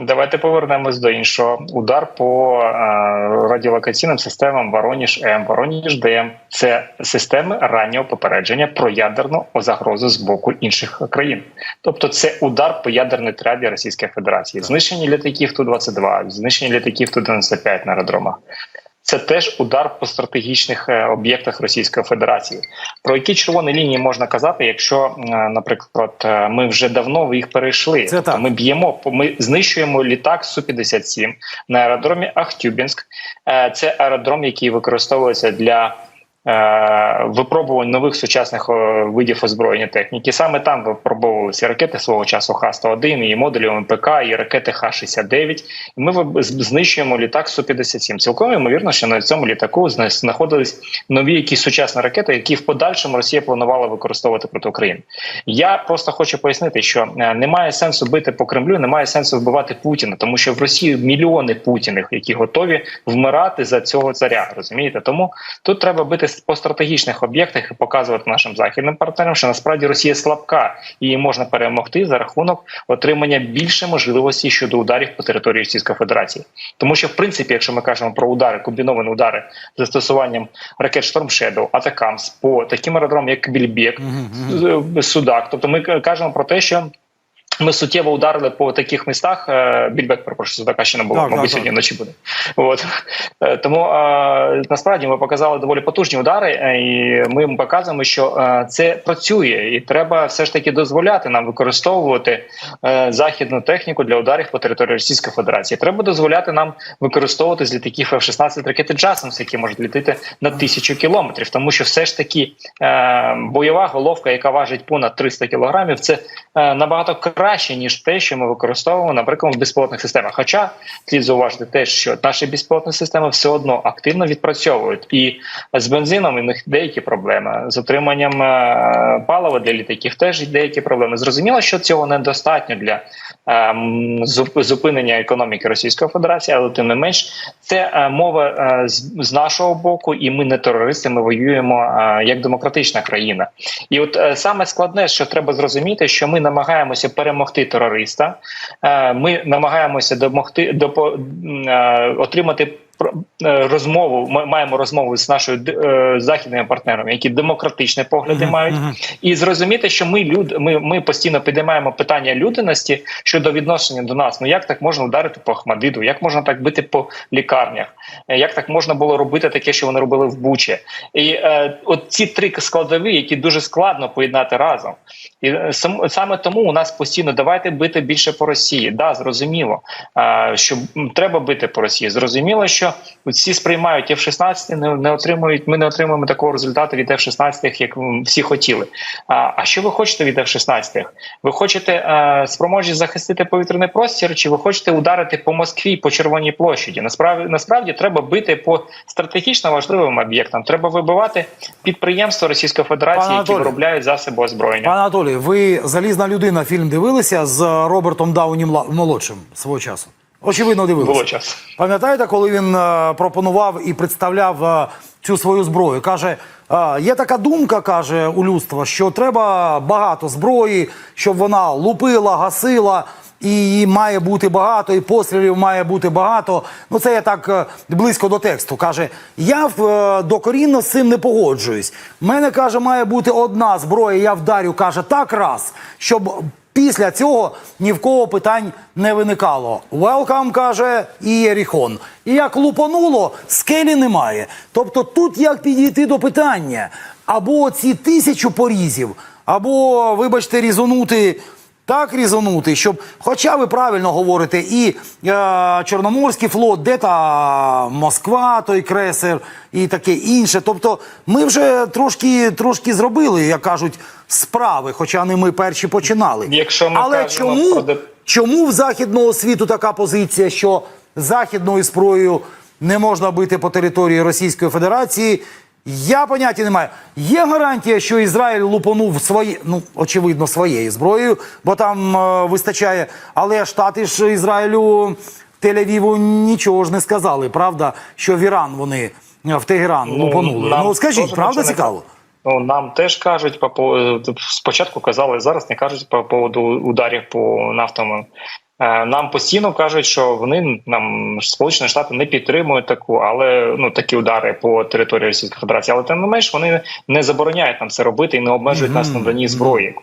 Давайте повернемось до іншого. Удар по е, радіолокаційним системам Вороніж М, Вороніж ДМ це системи раннього попередження про ядерну загрозу з боку інших країн. Тобто, це удар по ядерній траві Російської Федерації, Знищені літаків ту 22 знищення літаків ту 95 на аеродромах. Це теж удар по стратегічних е, об'єктах Російської Федерації. Про які червоні лінії можна казати, якщо, е, наприклад, е, ми вже давно їх перейшли. Це Тобто так. Ми б'ємо, ми знищуємо літак Су 57 на аеродромі Ахтюбінськ. Це аеродром, який використовується для. Е, Випробувань нових сучасних е, видів озброєння техніки. Саме там випробовувалися ракети свого часу Х-101, і модулі МПК, і ракети Х-69. І ми знищуємо літак Су-57. Цілком ймовірно, що на цьому літаку зна- знаходились нові якісь сучасні ракети, які в подальшому Росія планувала використовувати проти України. Я просто хочу пояснити, що е, немає сенсу бити по Кремлю, немає сенсу вбивати Путіна, тому що в Росії мільйони Путіних, які готові вмирати за цього царя. Розумієте? Тому тут треба бити по стратегічних об'єктах і показувати нашим західним партнерам, що насправді Росія слабка і її можна перемогти за рахунок отримання більше можливостей щодо ударів по території Російської Федерації. Тому що, в принципі, якщо ми кажемо про удари, комбіновані удари з застосуванням ракет Storm Shadow, Атакамс по таким аеродромам, як Більбек, Судак. Тобто ми кажемо про те, що. Ми суттєво ударили по таких містах. е, Більбек, перепрошую, Судака ще не було, Так, мабуть, так, сьогодні вночі буде. От. Е, Тому е, насправді ми показали доволі потужні удари, і ми їм показуємо, що це працює, і треба все ж таки дозволяти нам використовувати західну техніку для ударів по території Російської Федерації. Треба дозволяти нам використовувати з літаків F-16 ракети Джасамс, які можуть літати на тисячу кілометрів, тому що все ж таки бойова головка, яка важить понад 300 кілограмів, це набагато краще ніж те, що ми використовуємо, наприклад, в безпілотних системах. Хоча слід зауважити те, що наші безпілотні системи все одно активно відпрацьовують, і з бензином у них деякі проблеми, з отриманням е, палива для літаків теж деякі проблеми. Зрозуміло, що цього недостатньо для ем, зупинення економіки Російської Федерації, але тим не менш, це е, мова е, з, нашого боку, і ми не терористи, ми воюємо е, як демократична країна. І от е, саме складне, що треба зрозуміти, що ми намагаємося перемогти терориста, е, ми намагаємося домогти допо, е, отримати. Е, Розмову ми маємо розмову з нашою е, західними партнерами, які демократичні погляди Мгм, мають, мгм. і зрозуміти, що ми люд, ми, ми постійно підіймаємо питання людяності щодо відношення до нас. Ну як так можна ударити по Ахмадиду? Як можна так бити по лікарнях? Е, Як так можна було робити таке, що вони робили в Бучі? І е, от ці три складові, які дуже складно поєднати разом. І е, сам, саме тому у нас постійно давайте бити більше по Росії. Да, зрозуміло, е, що треба бити по Росії. Зрозуміло, що всі сприймають F-16, не, не отримують. Ми не отримуємо такого результату від F-16, як всі хотіли. А, а що ви хочете від F-16? Ви хочете е, спроможність захистити повітряний простір, чи ви хочете ударити по Москві, по Червоній площаді? Насправді насправді треба бити по стратегічно важливим об'єктам. Треба вибивати підприємства Російської Федерації, Пане які Анатолію, виробляють засоби озброєння. Пане Анатолій, ви залізна людина фільм дивилися з Робертом Дауні молодшим свого часу? Очевидно, дивилися. Було час. Пам'ятаєте, коли він е, пропонував і представляв е, цю свою зброю? Каже, є така думка, каже у людства, що треба багато зброї, щоб вона лупила, гасила. І її має бути багато, і пострілів має бути багато. Ну це я так е, близько до тексту. Каже: я докорінно з цим не погоджуюсь. Мене каже, має бути одна зброя. Я вдарю, каже, так раз, щоб Після цього ні в кого питань не виникало. Велкам каже і Єріхон. І як лупануло, скелі немає. Тобто тут як підійти до питання або ці тисячу порізів, або, вибачте, різонути. Так різонути, щоб, хоча ви правильно говорите, і е, Чорноморський флот, де та Москва, той кресер і таке інше. Тобто, ми вже трошки, трошки зробили, як кажуть, справи, хоча не ми перші починали. Якщо ми Але кажемо чому, про чому в західного світу така позиція, що західною зброєю не можна бити по території Російської Федерації? Я поняття не маю. Є гарантія, що Ізраїль лупанув свої, ну очевидно, своєю зброєю, бо там е, вистачає. Але штати ж Ізраїлю Тель-Авіву нічого ж не сказали, правда, що в Іран вони е, в Тегеран лупанули. нам Ну скажіть, правда цікаво? Ну нам теж кажуть по по- спочатку казали, зараз не кажуть по поводу ударів по нафтовим Е, Нам постійно кажуть, що вони нам Сполучені Штати не підтримують таку, але ну такі удари по території Російської Федерації. Але тим не менш вони не забороняють нам це робити і не обмежують нас на дані зброї.